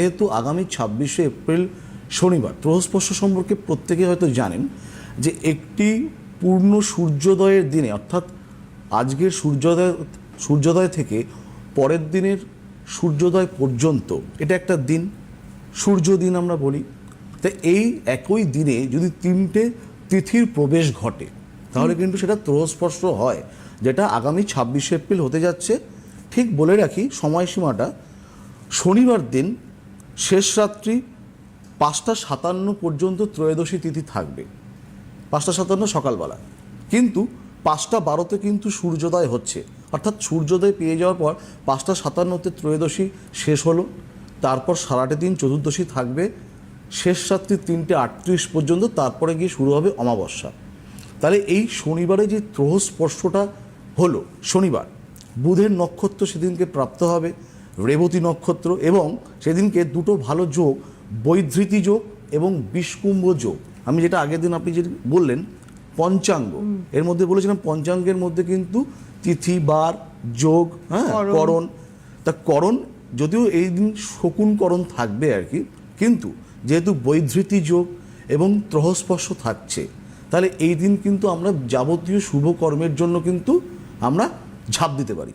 যেহেতু আগামী ছাব্বিশে এপ্রিল শনিবার ত্রহস্পর্শ সম্পর্কে প্রত্যেকে হয়তো জানেন যে একটি পূর্ণ সূর্যোদয়ের দিনে, অর্থাৎ আজকের সূর্যোদয় সূর্যোদয় থেকে পরের দিনের সূর্যোদয় পর্যন্ত, এটা একটা দিন, সূর্য দিন আমরা বলি। তা এই একই দিনে যদি তিনটে তিথির প্রবেশ ঘটে, তাহলে কিন্তু সেটা ত্রহস্পর্শ হয়, যেটা আগামী ছাব্বিশে এপ্রিল হতে যাচ্ছে। ঠিক বলে রাখি, সময়সীমাটা শনিবার দিন শেষ রাত্রি পাঁচটা সাতান্ন পর্যন্ত ত্রয়োদশী তিথি থাকবে। পাঁচটা সাতান্ন সকালবেলা। কিন্তু পাঁচটা বারোতে কিন্তু সূর্যোদয় হচ্ছে। অর্থাৎ সূর্যোদয় পেয়ে যাওয়ার পর পাঁচটা সাতান্নতে ত্রয়োদশী শেষ হলো। তারপর সারাটা দিন চতুর্দশী থাকবে। শেষ রাত্রি তিনটে আটত্রিশ পর্যন্ত তারপরে গিয়ে শুরু হবে অমাবস্যা। তাহলে এই শনিবারে যে ত্রহস্পর্শটা হলো, শনিবার, বুধের নক্ষত্র সেদিনকে প্রাপ্ত হবে। রেবতী নক্ষত্র এবং সেদিনকে দুটো ভালো যোগ বৈধৃতি যোগ এবং বিষকুম্ভ যোগ। আমি যেটা আগের দিন আপনি যে বললেন পঞ্চাঙ্গ। এর মধ্যে বলেছিলাম পঞ্চাঙ্গের মধ্যে কিন্তু তিথি বার যোগ হ্যাঁ করণ। তা করণ যদিও এই দিন শকুনকরণ থাকবে আর কি কিন্তু যেহেতু বৈধৃতি যোগ এবং ত্রহস্পর্শ থাকছে তাহলে এই দিন কিন্তু আমরা যাবতীয় শুভ কর্মের জন্য কিন্তু আমরা ঝাঁপ দিতে পারি।